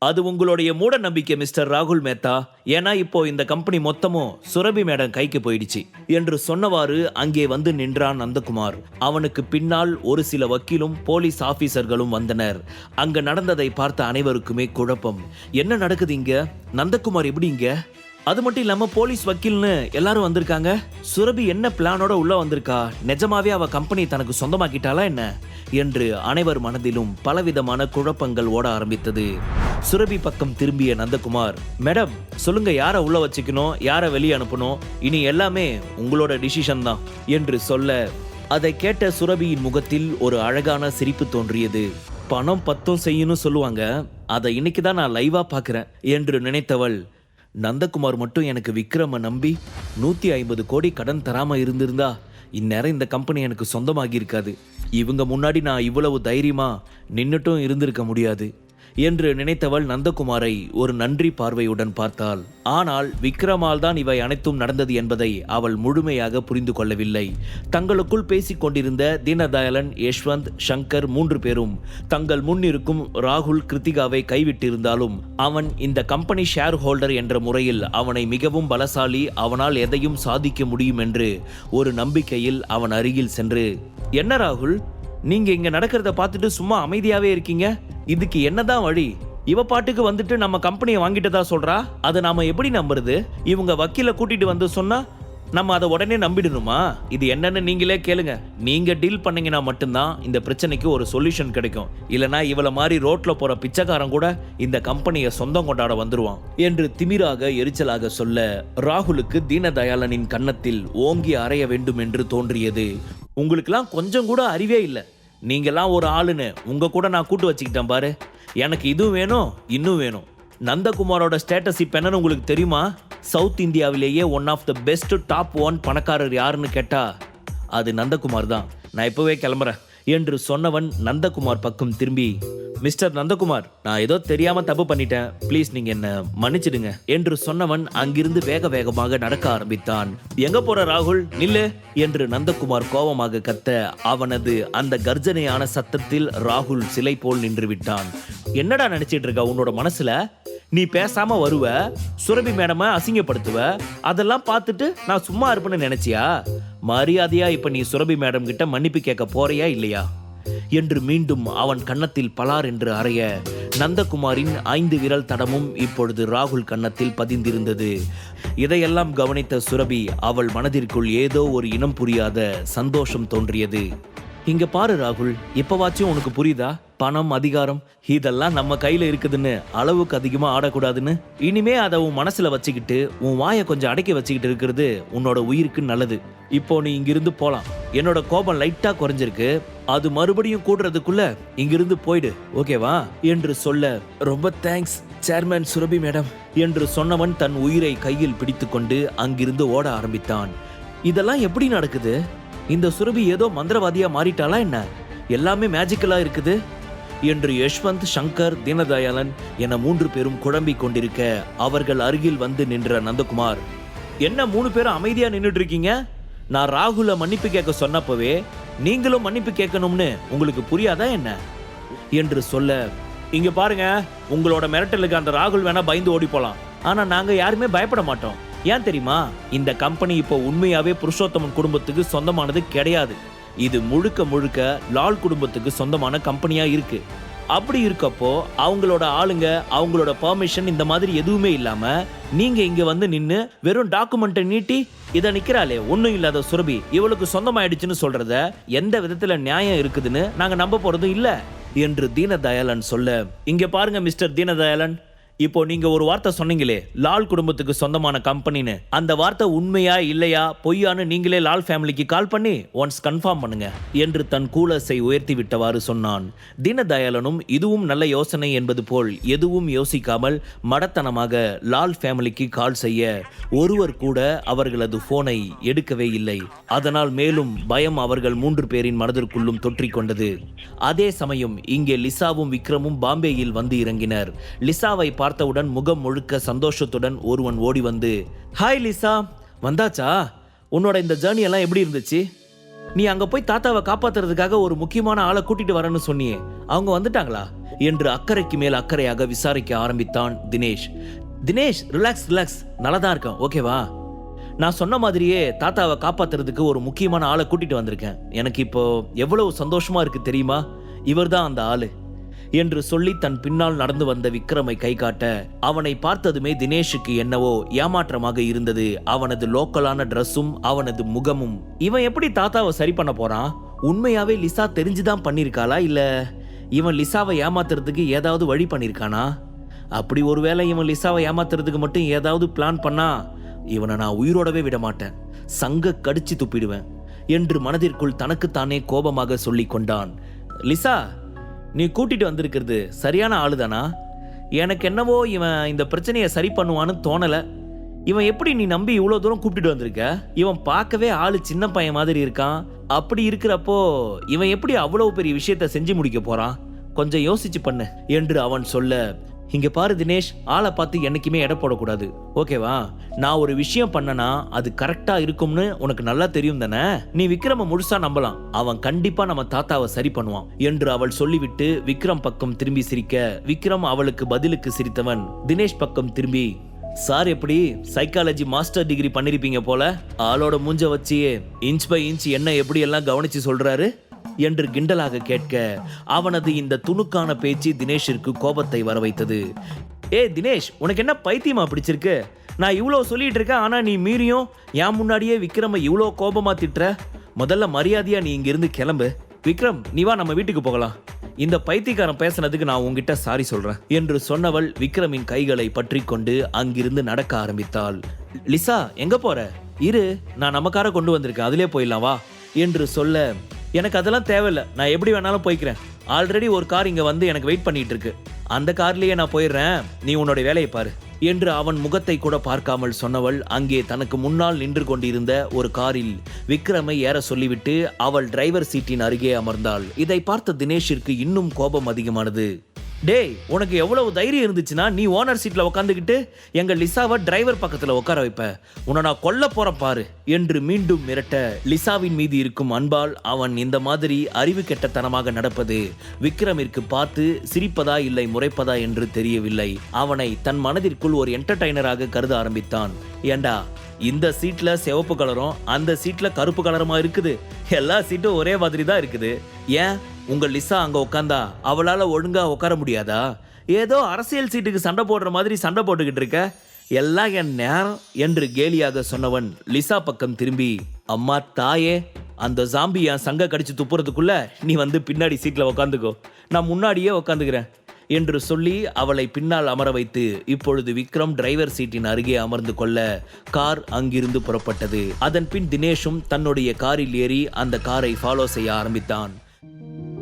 அது உங்களுடைய மூட நம்பிக்கை மிஸ்டர் ராகுல் மேத்தா. ஏன்னா இப்போ இந்த கம்பெனி மொத்தமும் சுரபி மேடம் கைக்கு போயிடுச்சு. என்று சொன்னவாறு அங்கே வந்து நின்றான் நந்தகுமார். அவனுக்கு பின்னால் ஒரு சில வக்கீலும் போலீஸ் ஆபீசர்களும் வந்தனர். அங்க நடந்ததை பார்த்த அனைவருக்குமே குழப்பம். என்ன நடக்குது இங்க? நந்தகுமார் எப்படி இங்க? அது மட்டும் இல்லாம போலீஸ் வக்கீல்னு எல்லாரும் வந்திருக்காங்க. சுரபி என்ன பிளானோட உள்ள வந்திருக்கா? நிஜமாவே அவ கம்பெனி தனக்கு சொந்தமாக்கிட்டாளா என்ன? என்று அனைவர் மனதிலும் பலவிதமான குழப்பங்கள் ஓட ஆரம்பித்தது. சுரபி பக்கம் திரும்பிய நந்தகுமார் மேடம் சொல்லுங்க யாரை உள்ள வச்சுக்கணும்? யாரை வெளியே அனுப்பணும்? இனி எல்லாமே உங்களோட டிசிஷன் தான் என்று சொல்ல அதை கேட்ட சுரபியின் முகத்தில் ஒரு அழகான சிரிப்பு தோன்றியது. பணம் பத்தும் செய்யணும் சொல்லுவாங்க. அதை இன்னைக்கு தான் நான் லைவா பாக்குறேன் என்று நினைத்தவள் நந்தகுமார் மட்டும் எனக்கு விக்ரம நம்பி நூத்தி ஐம்பது கோடி கடன் தராம இருந்திருந்தா இந்நேரம் இந்த கம்பெனி எனக்கு சொந்தமாகி இருக்காது. இவங்க முன்னாடி நான் இவ்வளவு தைரியமா நின்னுட்டும் இருந்திருக்க முடியாது. என்று நினைத்தவள் நந்தகுமாரை ஒரு நன்றி பார்வையுடன் பார்த்தாள். ஆனால் விக்ரமால் தான் இவை அனைத்தும் நடந்தது என்பதை அவள் முழுமையாக புரிந்து கொள்ளவில்லை. தங்களுக்குள் பேசிக் கொண்டிருந்த தீனதயாளன் யஷ்வந்த் சங்கர் மூன்று பேரும் தங்கள் முன் இருக்கும் ராகுல் கிருத்திகாவை கைவிட்டிருந்தாலும் அவன் இந்த கம்பெனி ஷேர் ஹோல்டர் என்ற முறையில் அவனை மிகவும் பலசாலி அவனால் எதையும் சாதிக்க முடியும் என்று ஒரு நம்பிக்கையில் அவன் அருகில் சென்று என்ன ராகுல்? நீங்க இங்க நடக்கிறத பார்த்துட்டு சும்மா அமைதியாவே இருக்கீங்க? இதுக்கு என்னதான் வழி? இவ பாட்டுக்கு வந்துட்டு நம்ம கம்பெனியை வாங்கிட்டதா சொல்றா? அதை நாம எப்படி நம்புறது? இவங்க வக்கீல கூட்டிட்டு வந்து சொன்னா நம்ம அதை உடனே நம்பிடணுமா? இது என்னன்னு நீங்களே கேளுங்க. நீங்க டீல் பண்ணீங்கன்னா மட்டும்தான் இந்த பிரச்சனைக்கு ஒரு சொல்யூஷன் கிடைக்கும். இல்லனா இவள மாதிரி ரோட்ல போற பிச்சைக்காரன் கூட இந்த கம்பெனியை சொந்தம் கொண்டாட வந்துருவான். என்று திமிராக எரிச்சலாக சொல்ல ராகுலுக்கு தீனதயாளனின் கன்னத்தில் ஓங்கி அறைய வேண்டும் என்று தோன்றியது உங்களுக்கெல்லாம் கொஞ்சம் கூட அறிவே இல்லை. நீங்கெல்லாம் ஒரு ஆளுன்னு உங்கள் கூட நான் கூட்டு வச்சுக்கிட்டேன் பாரு. எனக்கு இதுவும் வேணும் இன்னும் வேணும். நந்தகுமாரோட ஸ்டேட்டஸ் இப்போ என்னன்னு உங்களுக்கு தெரியுமா? சவுத் இந்தியாவிலேயே one of the best top one பணக்காரர் யாருன்னு கேட்டால் அது நந்தகுமார் தான். நான் இப்போவே கிளம்புறேன். என்று சொன்னவன் நந்தகுமார் பக்கம் திரும்பி மிஸ்டர் நந்தகுமார் நான் ஏதோ தெரியாம தப்பு பண்ணிட்டேன். ப்ளீஸ் நீங்க என்ன மன்னிச்சிடுங்க என்று சொன்னவன் அங்கிருந்து வேக வேகமாக நடக்க ஆரம்பித்தான். எங்க போற ராகுல்? நில்லு என்று நந்தகுமார் கோபமாக கத்த அவனது அந்த கர்ஜனையான சத்தத்தில் ராகுல் சிலை போல் நின்று விட்டான். என்னடா நினைச்சிட்டு இருக்க? உன்னோட மனசுல நீ பேசாம வருவ சுரபி மேடம அசிங்கப்படுத்துவ அதெல்லாம் பார்த்துட்டு நான் சும்மா இருப்பேன்னு நினைச்சியா? மரியாதையா இப்ப நீ சுரபி மேடம் கிட்ட மன்னிப்பு கேட்க போறியா இல்லையா? என்று மீண்டும் அவன் கன்னத்தில் பலார் என்று அறைய நந்தகுமாரின் ஐந்து விரல் தடமும் இப்பொழுது ராகுல் கன்னத்தில் பதிந்திருந்தது. இதையெல்லாம் கவனித்த சுரபி அவள் மனதிற்குள் ஏதோ ஒரு இனம் புரியாத சந்தோஷம் தோன்றியது. இங்க பாரு ராகுல் இப்பவாச்சும் உனக்கு புரியுதா? பணம் அதிகாரம் இதெல்லாம் நம்ம கையில இருக்குதுன்னு அளவுக்கு அதிகமா ஆடக்கூடாதுன்னு. இனிமே அதை உன் மனசுல வச்சுக்கிட்டு உன் வாயை கொஞ்சம் அடக்கி வச்சுக்கிட்டு இருக்கிறது உன்னோட உயிருக்கு நல்லது. இப்போ நீ இங்கிருந்து போலாம். என்னோட கோபம் லைட்டா குறைஞ்சிருக்கு. அது மறுபடியும் கூடுறதுக்குள்ள இங்கிருந்து போயிடு ஓகேவா? என்று சொல்ல ரொம்ப தேங்க்ஸ் சேர்மேன் சுரபி மேடம் என்று சொன்னவன் தன் உயிரை கையில் பிடித்துக்கொண்டு அங்கிருந்து ஓட ஆரம்பித்தான். இதெல்லாம் எப்படி நடக்குது? இந்த சுரபி ஏதோ மந்திரவாதியா மாறிட்டாளா என்ன? எல்லாமே மேஜிக்கலா இருக்குது. என்று யஷ்வந்த் சங்கர் தீனதயாளன் என மூன்று பேரும் குழம்பிக் கொண்டிருக்க அவர்கள் அருகில் வந்து நின்ற நந்தகுமார் என்ன மூணு பேரும் அமைதியா நின்றுட்டு இருக்கீங்க நான் ராகுல மன்னிப்பு கேட்க சொன்னப்பவே நீங்களும் மன்னிப்பு கேட்கணும்னு உங்களுக்கு புரியாதா என்ன? என்று சொல்ல இங்க பாருங்க உங்களோட மிரட்டலுக்கு அந்த ராகுல் வேணா பயந்து ஓடி போலாம். ஆனா நாங்க யாருமே பயப்பட மாட்டோம். ஏன் தெரியுமா? இந்த கம்பெனி இப்போ உண்மையாவே புருஷோத்தமன் குடும்பத்துக்கு சொந்தமானது கிடையாது. இது முழுக்க முழுக்க லால் குடும்பத்துக்கு சொந்தமான கம்பெனியா இருக்கு. அப்படி இருக்கப்போ அவங்களோட ஆளுங்க அவங்களோட பர்மிஷன் இந்த மாதிரி எதுவுமே இல்லாம நீங்க இங்க வந்து நின்னு வெறும் டாக்குமெண்ட்டை நீட்டி இதை நிக்கிறாளே ஒண்ணும் இல்லாத சுரபி இவளுக்கு சொந்தமாயிடுச்சுன்னு சொல்றத எந்த விதத்துல நியாயம் இருக்குதுன்னு நாங்க நம்ப போறதும் இல்ல. என்று தீனதயாளன் சொல்ல இங்க பாருங்க மிஸ்டர் தீனதயாளன். இப்போ நீங்க ஒரு வார்த்தை சொன்னீங்களே லால் குடும்பத்துக்கு சொந்தமான கம்பெனின்னு. அந்த வார்த்தை உண்மையா இல்லையா? பொய்யான்னு நீங்களே லால் ஃபேமிலிக்கு கால் பண்ணி ஒன்ஸ் கன்ஃபார்ம் பண்ணுங்க என்று தன் கூலஸை உயர்த்தி விட்டவாறு சொன்னான். தீனதயாளனும் இதுவும் நல்ல யோசனை என்பது போல் எதுவும் யோசிக்காமல் மடத்தனமாக லால் ஃபேமிலிக்கு கால் செய்ய ஒருவர் கூட அவர்களது போனை எடுக்கவே இல்லை. அதனால் மேலும் பயம் அவர்கள் மூன்று பேரின் மனதிற்குள்ளும் தொற்றிக்கொண்டது அதே சமயம் இங்கே லிசாவும் விக்ரமும் பாம்பேயில் வந்து இறங்கினர். லிசாவை பார்த்தவுடன் முகம் முழுக்க சந்தோஷத்துடன் ஒருவன் ஓடி வந்து ஹாய் லிசா வந்தாச்சா? உன்னோட இந்த ஜேர்னி எல்லாம் எப்படி இருந்துச்சு? நீ அங்க போய் தாத்தாவை காப்பாத்துறதுக்காக ஒரு முக்கியமான ஆளை கூட்டிட்டு வரேன்னு சொன்னியே அவங்க வந்துட்டாங்களா? என்று அக்கறைக்கு மேல் அக்கறையாக விசாரிக்க ஆரம்பித்தான் தினேஷ். தினேஷ் ரிலாக்ஸ் ரிலாக்ஸ் நல்லா தான் இருக்கேன் ஓகேவா நான் சொன்ன மாதிரியே தாத்தாவை காப்பாத்துறதுக்கு ஒரு முக்கியமான ஆளை கூட்டிட்டு வந்திருக்கேன். எனக்கு இப்போ எவ்வளவு சந்தோஷமா இருக்கு தெரியுமா? இவர்தான் அந்த ஆளு. என்று சொல்லி தன் பின்னால் நடந்து வந்த விக்ரமை கை காட்ட அவனை பார்த்ததுமே தினேஷுக்கு என்னவோ ஏமாற்றமாக இருந்தது. அவனது லோக்கலான ட்ரெஸ்ஸும் அவனது முகமும். இவன் எப்படி தாத்தாவை சரி பண்ண போறான்? உண்மையாவே லிசா தெரிஞ்சுதான் பண்ணிருக்காளா இல்ல இவன் லிசாவை ஏமாத்துறதுக்கு ஏதாவது வழி பண்ணிருக்கானா? அப்படி ஒருவேளை இவன் லிசாவை ஏமாத்துறதுக்கு மட்டும் ஏதாவது பிளான் பண்ணா இவனை நான் உயிரோடவே விட மாட்டேன். சங்க கடிச்சு துப்பிடுவேன் என்று மனதிற்குள் தனக்குத்தானே கோபமாக சொல்லிக் கொண்டான். லிசா நீ கூட்டிட்டு வந்திருக்கிறது சரியான ஆளுதானா? எனக்கு என்னவோ இவன் இந்த பிரச்சனையை சரி பண்ணுவான்னு தோணலை. இவன் எப்படி நீ நம்பி இவ்வளோ தூரம் கூப்பிட்டுட்டு வந்திருக்க? இவன் பார்க்கவே ஆள் சின்ன பையன் மாதிரி இருக்கான். அப்படி இருக்கிறப்போ இவன் எப்படி அவ்வளோ பெரிய விஷயத்த செஞ்சு முடிக்க போறான்? கொஞ்சம் யோசிச்சு பண்ணு என்று அவன் சொல்ல இங்க பாரு தினேஷ் ஆளை பார்த்து என்னைக்குமே எடை போடக்கூடாது. ஓகேவா? நான் ஒரு விஷயம் பண்ணனா அது கரெக்டா இருக்கும்னு உனக்கு நல்லா தெரியும் தானே? நீ விக்ரம முழுசா நம்பலாம். அவன் கண்டிப்பா நம்ம தாத்தாவை சரி பண்ணுவான் என்று அவள் சொல்லிவிட்டு விக்ரம் பக்கம் திரும்பி சிரிக்க விக்ரம் அவளுக்கு பதிலுக்கு சிரித்தவன் தினேஷ் பக்கம் திரும்பி சார் எப்படி? சைக்காலஜி மாஸ்டர் டிகிரி பண்ணிருப்பீங்க போல. ஆளோட மூஞ்ச வச்சு இன்ச் பை இன்ச் என்ன எப்படி எல்லாம் கவனிச்சு சொல்றாரு? என்று கிண்டலாக கேட்க அவனது இந்த துணுக்கான பேச்சு தினேஷிற்கு கோபத்தை வரவைத்தது. ஏ தினேஷ் உனக்கு என்ன பைத்தியமா பிடிச்சிருக்கு? நான் இவ்வளோ சொல்லிட்டு இருக்கேன் ஆனால் நீ மீறியும் என் முன்னாடியே விக்ரமை இவ்வளோ கோபமா திட்டுற? முதல்ல மரியாதையாக நீ இங்கிருந்து கிளம்பு. விக்ரம் நீ வா நம்ம வீட்டுக்கு போகலாம். இந்த பைத்தியக்காரன் பேசுனதுக்கு நான் உங்ககிட்ட சாரி சொல்றேன் என்று சொன்னவள் விக்ரமின் கைகளை பற்றி கொண்டு அங்கிருந்து நடக்க ஆரம்பித்தாள். லிசா எங்க போற? இரு நான் நமக்கார கொண்டு வந்திருக்கேன் அதிலே போயிடலாம் வா என்று சொல்ல எனக்கு அதெல்லாம் தேவையில்ல. நான் எப்படி வேணாலும் போய்க்கிறேன். ஆல்ரெடி ஒரு கார் இங்க வந்து எனக்கு வெயிட் பண்ணிட்டு இருக்கு அந்த கார்லயே நான் போயிடுறேன். நீ உன்னோட வேலையை பாரு. என்று அவன் முகத்தை கூட பார்க்காமல் சொன்னவள் அங்கே தனக்கு முன்னால் நின்று கொண்டிருந்த ஒரு காரில் விக்ரமை ஏற சொல்லிவிட்டு அவள் டிரைவர் சீட்டின் அருகே அமர்ந்தாள். இதை பார்த்த தினேஷிற்கு இன்னும் கோபம் அதிகமானது. டேய் உனக்கு எவ்வளவு தைரியம் இருந்துச்சுன்னா நீ ஓனர் சீட்டில் உட்காந்துக்கிட்டு எங்கள் லிசாவை டிரைவர் பக்கத்தில் உட்கார வைப்ப. உன்னை நான் கொல்ல போறேன் பாரு என்று மீண்டும் மிரட்ட லிசாவின் மீது இருக்கும் அன்பால் அவன் இந்த மாதிரி அறிவு கெட்டத்தனமாக நடப்பது விக்ரமிற்கு பார்த்து சிரிப்பதா இல்லை முறைப்பதா என்று தெரியவில்லை. அவனை தன் மனதிற்குள் ஒரு என்டர்டைனராக கருத ஆரம்பித்தான். ஏண்டா இந்த சீட்ல சிவப்பு கலரும் அந்த சீட்ல கருப்பு கலருமா இருக்குது? எல்லா சீட்டும் ஒரே மாதிரி தான் இருக்குது. ஏன்? உங்கள் லிசா அங்கே உட்காந்தா அவளால் ஒழுங்காக உட்கார முடியாதா? ஏதோ அரசியல் சீட்டுக்கு சண்டை போடுற மாதிரி சண்டை போட்டுக்கிட்டு இருக்க? எல்லாம் என் நேரம் என்று கேலியாக சொன்னவன் லிசா பக்கம் திரும்பி அம்மா தாயே அந்த ஜாம்பி என் சங்க கடிச்சு துப்புறதுக்குள்ள நீ வந்து பின்னாடி சீட்டில் உக்காந்துக்கோ. நான் முன்னாடியே உக்காந்துக்கிறேன் என்று சொல்லி அவளை பின்னால் அமர வைத்து இப்பொழுது விக்ரம் டிரைவர் சீட்டின் அருகே அமர்ந்து கொள்ள கார் அங்கிருந்து புறப்பட்டது. அதன் பின் தினேஷும் தன்னுடைய காரில் ஏறி அந்த காரை ஃபாலோ செய்ய ஆரம்பித்தான்.